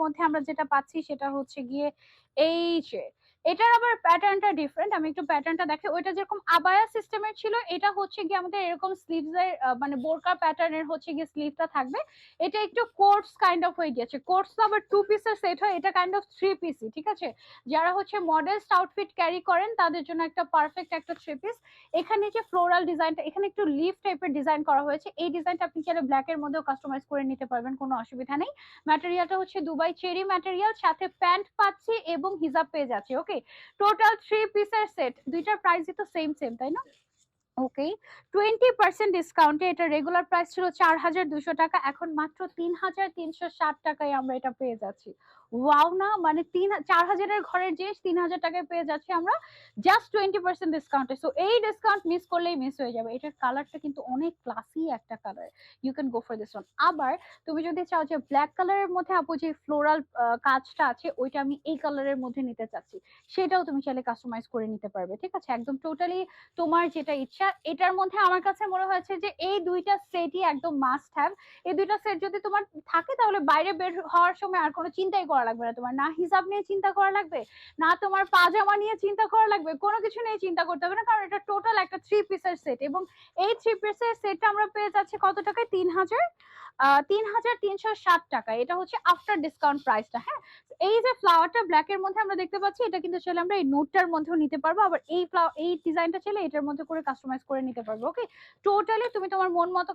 মধ্যে আমরা যেটা পাচ্ছি সেটা হচ্ছে গিয়ে এই যে এটার আবার প্যাটার্নটা ডিফারেন্ট আমি একটু প্যাটার্নটা দেখে ওইটা যেরকম আবায়া সিস্টেমের ছিল, এটা হচ্ছে গিয়ে আমাদের এরকম স্লিভস এর মানে বোরকা প্যাটার্নের হচ্ছে গিয়ে স্লিভটা থাকবে। এটা একটু কোর্স কাইন্ড অফ হয়ে গিয়েছে। কোর্স তো আবার টু পিসের সেট হয়, এটা কাইন্ড অফ থ্রি পিসই ঠিক আছে? যারা হচ্ছে মডেস্ট আউটফিট ক্যারি করেন, তাদের জন্য একটা পারফেক্ট একটা থ্রি পিস এখানে যে ফ্লোরাল ডিজাইনটা এখানে একটু লিফ টাইপের ডিজাইন করা হয়েছে। এই ডিজাইনটা আপনি চাইলে ব্ল্যাক এর মধ্যেও কাস্টমাইজ করে নিতে পারবেন, কোনো অসুবিধা নেই। ম্যাটেরিয়ালটা হচ্ছে দুবাই চেরি ম্যাটেরিয়াল সাথে প্যান্ট পাচ্ছি এবং হিজাব পেয়ে যাচ্ছে ওকে টোটাল থ্রি পিসের সেট দুইটার প্রাইস তো সেম সেম তাই না? ওকে টোয়েন্টি পার্সেন্ট ডিসকাউন্টে এটা রেগুলার প্রাইস ছিল চার হাজার দুশো টাকা, এখন মাত্র তিন হাজার তিনশো ষাট টাকায় আমরা এটা পেয়ে যাচ্ছি। ওয়াও না মানে তিন, চার হাজারের ঘরের জিনিস তিন হাজার টাকায় পেয়ে যাচ্ছি আমরা জাস্ট টোয়েন্টি পার্সেন্ট ডিসকাউন্টে সো এই ডিসকাউন্ট মিস করলেই মিস হয়ে যাবে। এটার কালারটা কিন্তু অনেক ক্লাসি একটা colour you can go for this one আবার, তুমি যদি চাও যে ব্ল্যাক কালারের মধ্যে আপু যে ফ্লোরাল কাজটা আছে, ওইটা আমি এই কালারের মধ্যে নিতে চাচ্ছি। সেটাও তুমি চাইলে কাস্টমাইজ করে নিতে পারবে, ঠিক আছে? একদম টোটালি তোমার যেটা ইচ্ছা এটার মধ্যে আমার কাছে মনে হয়েছে যে এই দুইটা সেটই একদম মাস্ট হ্যাভ এই দুইটা সেট যদি তোমার থাকে তাহলে বাইরে বের হওয়ার সময় আর কোনো চিন্তাই করা লাগবে না। তোমার না হিসাব নিয়ে চিন্তা করা লাগবে, না তোমার পাজামা নিয়ে চিন্তা করা লাগবে, কোনো কিছু নিয়ে চিন্তা করতে হবে না, কারণ এটা টোটাল একটা থ্রি পিসের সেট এবং এই থ্রি পিসের সেটটা আমরা পেয়ে যাচ্ছি কত টাকায়? তিন হাজার। তিন হাজার তিনশো ষাট টাকা। এটা হচ্ছে আফটার ডিসকাউন্ট প্রাইসটা হ্যাঁ? এই যে ফ্লাওয়ারটা ব্ল্যাক এর মধ্যে আমরা দেখতে পাচ্ছি, এটা কিন্তু চাইলে আমরা এই নোটটার মধ্যেও নিতে পারব। আবার এই ফ্লাওয়ার এই ডিজাইনটা চাইলে এটার মধ্যে করে কাস্টমাইজ করে নিতে পারব ওকে টোটালি তুমি তোমার মন মতো